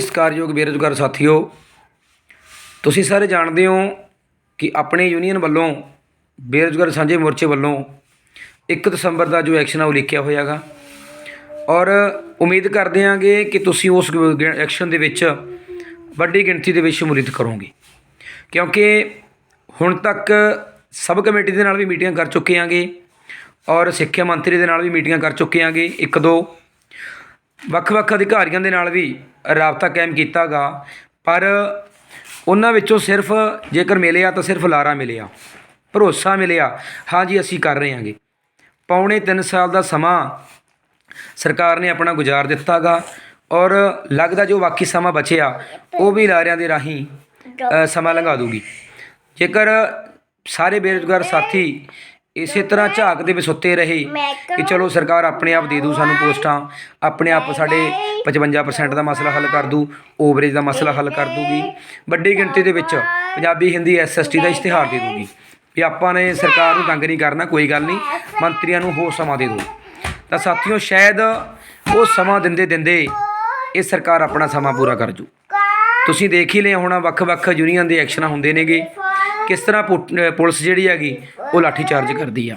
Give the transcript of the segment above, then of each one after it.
ਸਤਿਕਾਰਯੋਗ ਬੇਰੁਜ਼ਗਾਰ ਸਾਥੀਓ, ਤੁਸੀਂ ਸਾਰੇ ਜਾਣਦੇ ਹੋ ਕਿ ਆਪਣੇ ਯੂਨੀਅਨ ਵੱਲੋਂ ਬੇਰੁਜ਼ਗਾਰ ਸਾਂਝੇ ਮੋਰਚੇ ਵੱਲੋਂ 1 ਦਸੰਬਰ ਦਾ ਜੋ ਐਕਸ਼ਨ ਆ ਉਹ ਲਿਖਿਆ ਹੋਇਆਗਾ। ਔਰ ਉਮੀਦ ਕਰਦੇ ਹਾਂਗੇ ਕਿ ਤੁਸੀਂ ਉਸ ਐਕਸ਼ਨ ਦੇ ਵਿੱਚ ਵੱਡੀ ਗਿਣਤੀ ਦੇ ਵਿੱਚ ਸ਼ਮੂਲੀਅਤ ਕਰੋਗੇ। ਕਿਉਂਕਿ ਹੁਣ ਤੱਕ ਸਬ ਕਮੇਟੀ ਦੇ ਨਾਲ ਵੀ ਮੀਟਿੰਗਾਂ ਕਰ ਚੁੱਕੇ ਹਾਂਗੇ ਔਰ ਸਿੱਖਿਆ ਮੰਤਰੀ ਦੇ ਨਾਲ ਵੀ ਮੀਟਿੰਗਾਂ ਕਰ ਚੁੱਕੇ ਹਾਂਗੇ, ਇੱਕ ਦੋ। ਵੱਖ-ਵੱਖ ਅਧਿਕਾਰੀਆਂ ਦੇ ਨਾਲ ਵੀ ਰਾਬਤਾ ਕਾਇਮ ਕੀਤਾਗਾ ਪਰ ਉਹਨਾਂ ਵਿੱਚੋਂ ਸਿਰਫ ਜੇਕਰ ਮਿਲਿਆ ਤਾਂ ਸਿਰਫ ਲਾਰਾ ਮਿਲਿਆ ਭਰੋਸਾ ਮਿਲਿਆ ਹਾਂਜੀ ਅਸੀਂ ਕਰ ਰਹੇ ਹਾਂਗੇ। ਪੌਣੇ 3 ਸਾਲ ਦਾ ਸਮਾਂ ਸਰਕਾਰ ਨੇ ਆਪਣਾ ਗੁਜ਼ਾਰ ਦਿੱਤਾਗਾ ਔਰ ਲੱਗਦਾ ਜੋ ਬਾਕੀ ਸਮਾਂ ਬਚਿਆ ਉਹ ਵੀ ਲਾਰਿਆਂ ਦੇ ਰਾਹੀਂ ਸਮਾਂ ਲੰਘਾ ਦੂਗੀ ਜੇਕਰ ਸਾਰੇ ਬੇਰੁਜ਼ਗਾਰ ਸਾਥੀ ਇਸੇ ਤਰ੍ਹਾਂ ਝਾਕ ਦੇ ਵਿੱਚ ਸੁੱਤੇ ਰਹੇ ਕਿ ਚਲੋ ਸਰਕਾਰ ਆਪਣੇ ਆਪ ਦੇ ਦੂ ਸਾਨੂੰ ਪੋਸਟਾਂ ਆਪਣੇ ਆਪ ਸਾਡੇ 55% ਦਾ ਮਸਲਾ ਹੱਲ ਕਰ ਦੂ ਓਵਰੇਜ ਦਾ ਮਸਲਾ ਹੱਲ ਕਰ ਦੂਗੀ ਵੱਡੀ ਗਿਣਤੀ ਦੇ ਵਿੱਚ ਪੰਜਾਬੀ ਹਿੰਦੀ ਐਸਐਸਟੀ ਦਾ ਇਸ਼ਤਿਹਾਰ ਦੇ ਦੂਗੀ। ਵੀ ਆਪਾਂ ਨੇ ਸਰਕਾਰ ਨੂੰ ਤੰਗ ਨਹੀਂ ਕਰਨਾ ਕੋਈ ਗੱਲ ਨਹੀਂ ਮੰਤਰੀਆਂ ਨੂੰ ਹੋਰ ਸਮਾਂ ਦੇ ਦਿਓ ਤਾਂ ਸਾਥੀਓ ਸ਼ਾਇਦ ਉਹ ਸਮਾਂ ਦਿੰਦੇ ਦਿੰਦੇ ਇਹ ਸਰਕਾਰ ਆਪਣਾ ਸਮਾਂ ਪੂਰਾ ਕਰ ਜੂ। ਤੁਸੀਂ ਦੇਖ ਹੀ ਲਿਆ ਹੋਣਾ ਵੱਖ-ਵੱਖ ਯੂਨੀਅਨ ਦੇ ਐਕਸ਼ਨ ਹੁੰਦੇ ਨੇਗੇ। ਕਿਸ ਤਰ੍ਹਾਂ ਪੁਲਿਸ ਜਿਹੜੀ ਹੈਗੀ, ਉਹ ਲਾਠੀ ਚਾਰਜ ਕਰਦੀ ਆ।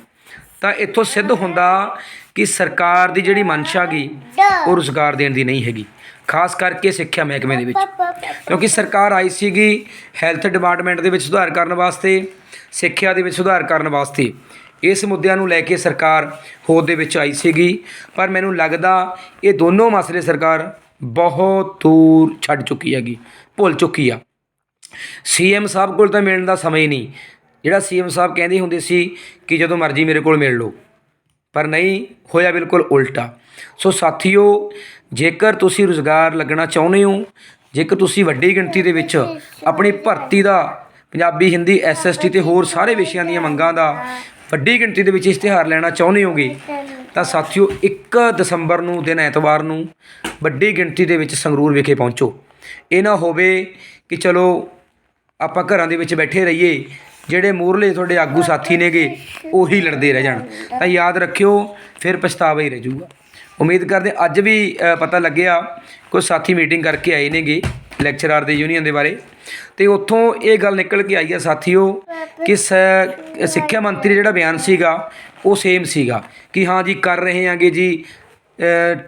ਤਾਂ ਇੱਥੋਂ ਸਿੱਧ ਹੁੰਦਾ ਕਿ ਸਰਕਾਰ ਦੀ ਜਿਹੜੀ ਮਨਸ਼ਾ ਗੀ ਉਹ ਰੁਜ਼ਗਾਰ ਦੇਣ ਦੀ ਨਹੀਂ ਹੈਗੀ। ਖਾਸ ਕਰਕੇ ਸਿੱਖਿਆ ਮਹਿਕਮੇ ਦੇ ਵਿੱਚ। ਕਿਉਂਕਿ ਸਰਕਾਰ ਆਈ ਸੀਗੀ ਹੈਲਥ ਡਿਪਾਰਟਮੈਂਟ ਦੇ ਵਿੱਚ ਸੁਧਾਰ ਕਰਨ ਵਾਸਤੇ, ਸਿੱਖਿਆ ਦੇ ਵਿੱਚ ਸੁਧਾਰ ਕਰਨ ਵਾਸਤੇ। ਇਸ ਮੁੱਦਿਆਂ ਨੂੰ ਲੈ ਕੇ ਸਰਕਾਰ ਹੋਦ ਦੇ ਵਿੱਚ ਆਈ ਸੀਗੀ। ਪਰ ਮੈਨੂੰ ਲੱਗਦਾ ਇਹ ਦੋਨੋਂ ਮਸਲੇ ਸਰਕਾਰ ਬਹੁਤ ਦੂਰ ਛੱਡ ਚੁੱਕੀ ਹੈਗੀ, ਭੁੱਲ ਚੁੱਕੀ ਆ। ਸੀਐਮ ਸਾਹਿਬ ਕੋਲ ਤਾਂ ਮਿਲਣ ਦਾ ਸਮਾਂ ਹੀ ਨਹੀਂ। ਜਿਹੜਾ ਸੀਐਮ ਸਾਹਿਬ ਕਹਿੰਦੇ ਹੁੰਦੇ ਸੀ ਕਿ ਜਦੋਂ ਮਰਜ਼ੀ ਮੇਰੇ ਕੋਲ ਮਿਲ ਲਓ, ਪਰ ਨਹੀਂ, ਹੋਇਆ ਬਿਲਕੁਲ ਉਲਟਾ। ਸੋ ਸਾਥੀਓ, ਜੇਕਰ ਤੁਸੀਂ ਰੁਜ਼ਗਾਰ ਲੱਗਣਾ ਚਾਹੁੰਦੇ ਹੋ, ਜੇਕਰ ਤੁਸੀਂ ਵੱਡੀ ਗਿਣਤੀ ਦੇ ਵਿੱਚ ਆਪਣੀ ਭਰਤੀ ਦਾ ਪੰਜਾਬੀ, ਹਿੰਦੀ ਐਸਐਸਟੀ ਤੇ ਹੋਰ ਸਾਰੇ ਵਿਸ਼ਿਆਂ ਦੀਆਂ ਮੰਗਾਂ ਦਾ ਵੱਡੀ ਗਿਣਤੀ ਦੇ ਵਿੱਚ ਇਸ਼ਤਿਹਾਰ ਲੈਣਾ ਚਾਹੁੰਦੇ ਹੋਗੇ, ਤਾਂ ਸਾਥੀਓ 1 ਦਸੰਬਰ ਨੂੰ, ਦਿਨ ਐਤਵਾਰ ਨੂੰ ਵੱਡੀ ਗਿਣਤੀ ਦੇ ਵਿੱਚ ਸੰਗਰੂਰ ਵਿਖੇ ਪਹੁੰਚੋ। ਇਹ ਨਾ ਹੋਵੇ ਕਿ ਚਲੋ ਆਪਾਂ ਘਰਾਂ ਦੇ ਵਿੱਚ ਬੈਠੇ ਰਹੀਏ, ਜਿਹੜੇ ਮੂਰਲੇ ਤੁਹਾਡੇ ਆਗੂ ਸਾਥੀ ਨੇਗੇ, ਉਹੀ ਲੜਦੇ ਰਹਿ ਜਾਣ। ਤਾਂ ਯਾਦ ਰੱਖਿਓ, ਫਿਰ ਪਛਤਾਵਾ ਹੀ ਰਹਿ ਜਾਊਗਾ। ਉਮੀਦ ਕਰਦੇ ਅੱਜ ਵੀ ਪਤਾ ਲੱਗਿਆ ਕੁਝ ਸਾਥੀ ਮੀਟਿੰਗ ਕਰਕੇ ਆਏ ਨੇਗੇ, ਲੈਕਚਰਰ ਦੇ ਯੂਨੀਅਨ ਦੇ ਬਾਰੇ। ਤੇ ਉੱਥੋਂ ਇਹ ਗੱਲ ਨਿਕਲ ਕੇ ਆਈ ਆ ਸਾਥੀਓ, ਕਿ ਸਿੱਖਿਆ ਮੰਤਰੀ ਜਿਹੜਾ ਬਿਆਨ ਸੀਗਾ, ਉਹ ਸੇਮ ਸੀਗਾ। ਕਿ ਹਾਂ ਜੀ, ਕਰ ਰਹੇ ਆਂਗੇ ਜੀ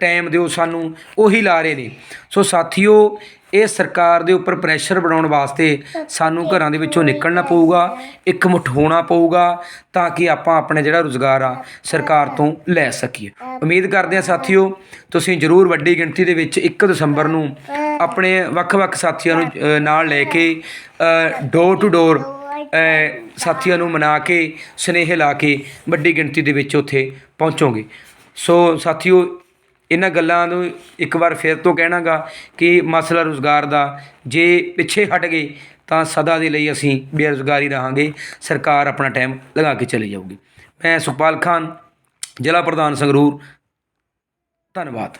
ਟਾਈਮ ਦਿਓ ਸਾਨੂੰ, ਉਹੀ ਲਾ ਰਹੇ ਨੇ। ਸੋ ਸਾਥੀਓ, ਇਹ ਸਰਕਾਰ ਦੇ ਉੱਪਰ ਪ੍ਰੈਸ਼ਰ ਬਣਾਉਣ ਵਾਸਤੇ ਸਾਨੂੰ ਘਰਾਂ ਦੇ ਵਿੱਚੋਂ ਨਿਕਲਣਾ ਪਊਗਾ, ਇੱਕ ਮੁੱਠ ਹੋਣਾ ਪਊਗਾ, ਤਾਂ ਕਿ ਆਪਾਂ ਆਪਣਾ ਜਿਹੜਾ ਰੁਜ਼ਗਾਰ ਆ, ਸਰਕਾਰ ਤੋਂ ਲੈ ਸਕੀਏ। ਉਮੀਦ ਕਰਦੇ ਹਾਂ ਸਾਥੀਓ, ਤੁਸੀਂ ਜ਼ਰੂਰ ਵੱਡੀ ਗਿਣਤੀ ਦੇ ਵਿੱਚ 1 ਦਸੰਬਰ ਨੂੰ ਆਪਣੇ ਵੱਖ-ਵੱਖ ਸਾਥੀਆਂ ਨੂੰ ਨਾਲ ਲੈ ਕੇ ਡੋਰ ਟੂ ਡੋਰ ਸਾਥੀਆਂ ਨੂੰ ਮਨਾ ਕੇ, ਸਨੇਹ ਲਾ ਕੇ ਵੱਡੀ ਗਿਣਤੀ ਦੇ ਵਿੱਚ ਉੱਥੇ ਪਹੁੰਚੋਗੇ। ਸੋ ਸਾਥੀਓ, ਇਹਨਾਂ ਗੱਲਾਂ ਨੂੰ ਇੱਕ ਵਾਰ ਫਿਰ ਤੋਂ ਕਹਿਣਾਗਾ ਕਿ ਮਸਲਾ ਰੁਜ਼ਗਾਰ ਦਾ ਜੇ ਪਿੱਛੇ ਹਟ ਗਏ, ਤਾਂ ਸਦਾ ਦੇ ਲਈ ਅਸੀਂ ਬੇਰੁਜ਼ਗਾਰੀ ਰਹਾਂਗੇ। ਸਰਕਾਰ ਆਪਣਾ ਟਾਈਮ ਲਗਾ ਕੇ ਚਲੀ ਜਾਊਗੀ। ਮੈਂ ਸੁਖਪਾਲ ਖਾਨ, ਜ਼ਿਲ੍ਹਾ ਪ੍ਰਧਾਨ ਸੰਗਰੂਰ। ਧੰਨਵਾਦ।